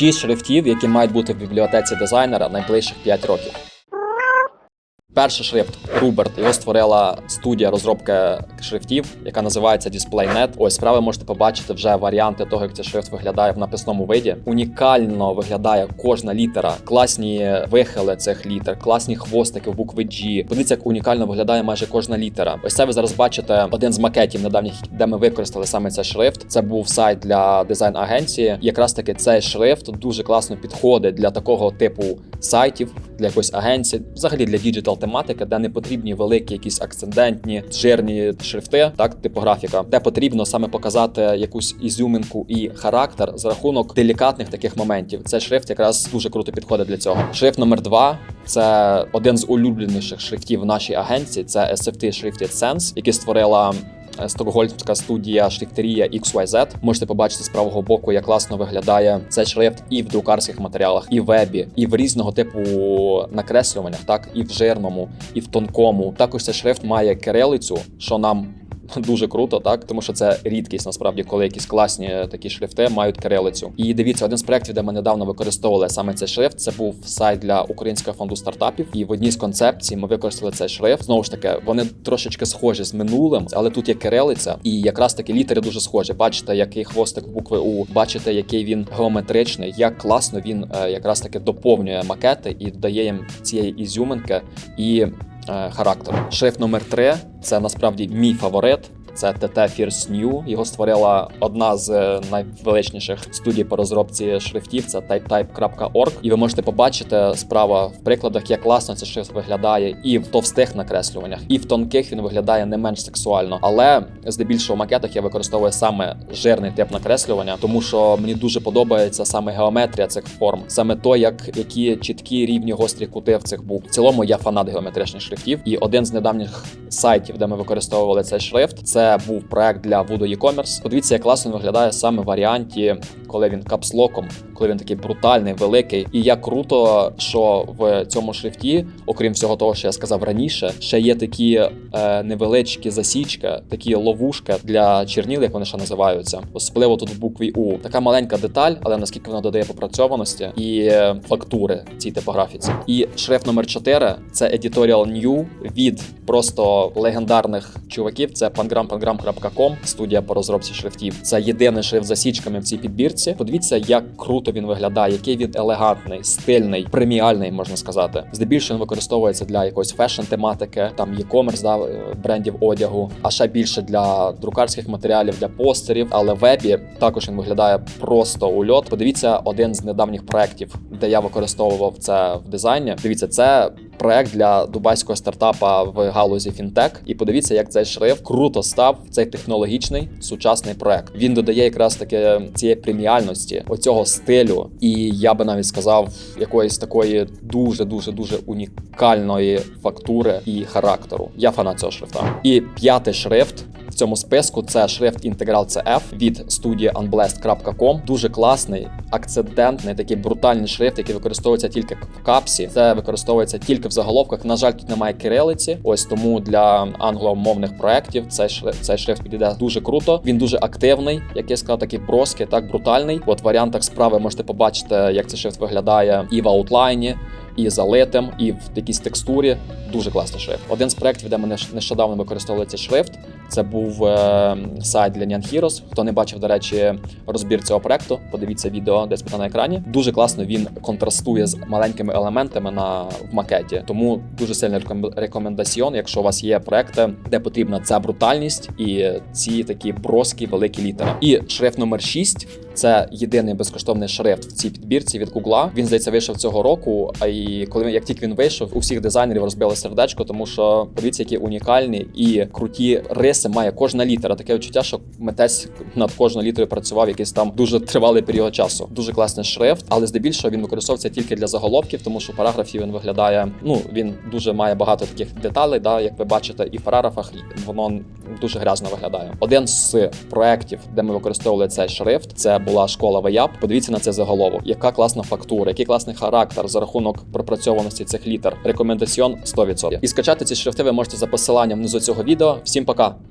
Шість шрифтів, які мають бути в бібліотеці дизайнера найближчих 5 років. Перший шрифт Руберт. Його створила студія розробки шрифтів, яка називається DisplayNet. Ось справи можете побачити вже варіанти того, як цей шрифт виглядає в написному виді. Унікально виглядає кожна літера, класні вихили цих літер, класні хвостики в букви G. Подивіться, як унікально виглядає майже кожна літера. Ось це ви зараз бачите один з макетів недавніх, де ми використали саме цей шрифт. Це був сайт для дизайн-агенції. Якраз таки цей шрифт дуже класно підходить для такого типу сайтів, для якоїсь агенції, взагалі для діджитал тематики, де не потрібні великі якісь акцендентні, жирні шрифти, так типографіка, де потрібно саме показати якусь ізюминку і характер за рахунок делікатних таких моментів. Цей шрифт якраз дуже круто підходить для цього. Шрифт номер два. Це один з улюбленіших шрифтів в нашій агенції. Це SFT Shifted Sense, який створила Стокгольмська студія шрифтерія XYZ. Можете побачити з правого боку, як класно виглядає цей шрифт і в друкарських матеріалах, і в вебі, і в різного типу накреслюваннях, так і в жирному, і в тонкому. Також цей шрифт має кирилицю, що нам. Дуже круто, так тому що це рідкість насправді, коли якісь класні такі шрифти мають кирилицю. І дивіться, один з проєктів, де ми недавно використовували саме цей шрифт. Це був сайт для Українського фонду стартапів. І в одній з концепцій ми використали цей шрифт. Знову ж таки, вони трошечки схожі з минулим, але тут є кирилиця, і якраз таки літери дуже схожі. Бачите, який хвостик букви У, бачите, який він геометричний, як класно він е, якраз таки доповнює макети і додає їм цієї ізюминки і характеру. Шрифт номер 3 це насправді мій фаворит. Це TT First New. Його створила одна з е, найвеличніших студій по розробці шрифтів. Це typetype.org. І ви можете побачити справа в прикладах, як класно цей шрифт виглядає і в товстих накреслюваннях, і в тонких він виглядає не менш сексуально. Але здебільшого в макетах я використовую саме жирний тип накреслювання, тому що мені дуже подобається саме геометрія цих форм, саме то, як які чіткі рівні гострі кути в цих букв. В цілому я фанат геометричних шрифтів. І один з недавніх сайтів, де ми використовували цей шрифт, це був проект для Voodoo e-commerce. Подивіться, як класно виглядає саме в варіанті, коли він капслоком, коли він такий брутальний, великий. І як круто, що в цьому шрифті, окрім всього того, що я сказав раніше, ще є такі е, невеличкі засічки, такі ловушки для черніл, як вони ще називаються. Особливо тут в букві У. Така маленька деталь, але наскільки вона додає попрацьованості і фактури цій типографіці. І шрифт номер 4 це Editorial New від просто легендарних чуваків. Це pangram.pangram.com, студія по розробці шрифтів. Це єдиний шрифт засічками в цій підбірці. Подивіться, як круто він виглядає, який він елегантний, стильний, преміальний, можна сказати. Здебільшого він використовується для якоїсь фешн тематики, там e-commerce, да, е, брендів одягу, а ще більше для друкарських матеріалів, для постерів. Але вебі також він виглядає просто ульот. Подивіться, один з недавніх проєктів, де я використовував це в дизайні. Дивіться, це проект для дубайського стартапа в галузі фінтек. І подивіться, як цей шрифт круто став цей технологічний сучасний проект. Він додає якраз таки цієї преміальності, оцього стилю, і я би навіть сказав, якоїсь такої дуже дуже дуже унікальної фактури і характеру. Я фанат цього шрифта. І п'ятий шрифт. Цьому списку це шрифт Integral CF від студії unblessed.com. Дуже класний, акцидентний, такий брутальний шрифт, який використовується тільки в капсі. Це використовується тільки в заголовках. На жаль, тут немає кирилиці. Ось тому для англомовних проєктів цей шрифт, цей шрифт підійде дуже круто. Він дуже активний, як я сказав, такий броский, так брутальний. От в варіантах справи можете побачити, як цей шрифт виглядає і в аутлайні. І залитим, і в якійсь текстурі дуже класний шрифт. Один з проєктів, де ми нещодавно використовували цей шрифт, це був е, сайт для Nyan Heroes. Хто не бачив, до речі, розбір цього проекту, подивіться відео десь тут на екрані. Дуже класно він контрастує з маленькими елементами на в макеті. Тому дуже сильний рекомендаціон, якщо у вас є проекти, де потрібна ця брутальність і ці такі броски великі літери. І шрифт номер 6 це єдиний безкоштовний шрифт в цій підбірці від Гугла. Він здається вийшов цього року. А і коли як тільки він вийшов, у всіх дизайнерів розбили сердечко, тому що подивіться, які унікальні і круті риси має кожна літера. Таке відчуття, що митець над кожною літерою працював якийсь там дуже тривалий період часу. Дуже класний шрифт, але здебільшого він використовується тільки для заголовків, тому що параграфі він виглядає. Ну він дуже має багато таких деталей. Да, як ви бачите, і в параграфах воно дуже грязно виглядає. Один з проєктів, де ми використовували цей шрифт, це була школа ВЕЯП. Подивіться на це заголовок. Яка класна фактура, який класний характер за рахунок пропрацьованості цих літер. Рекомендаціон 100%. І скачати ці шрифти ви можете за посиланням внизу цього відео. Всім пока!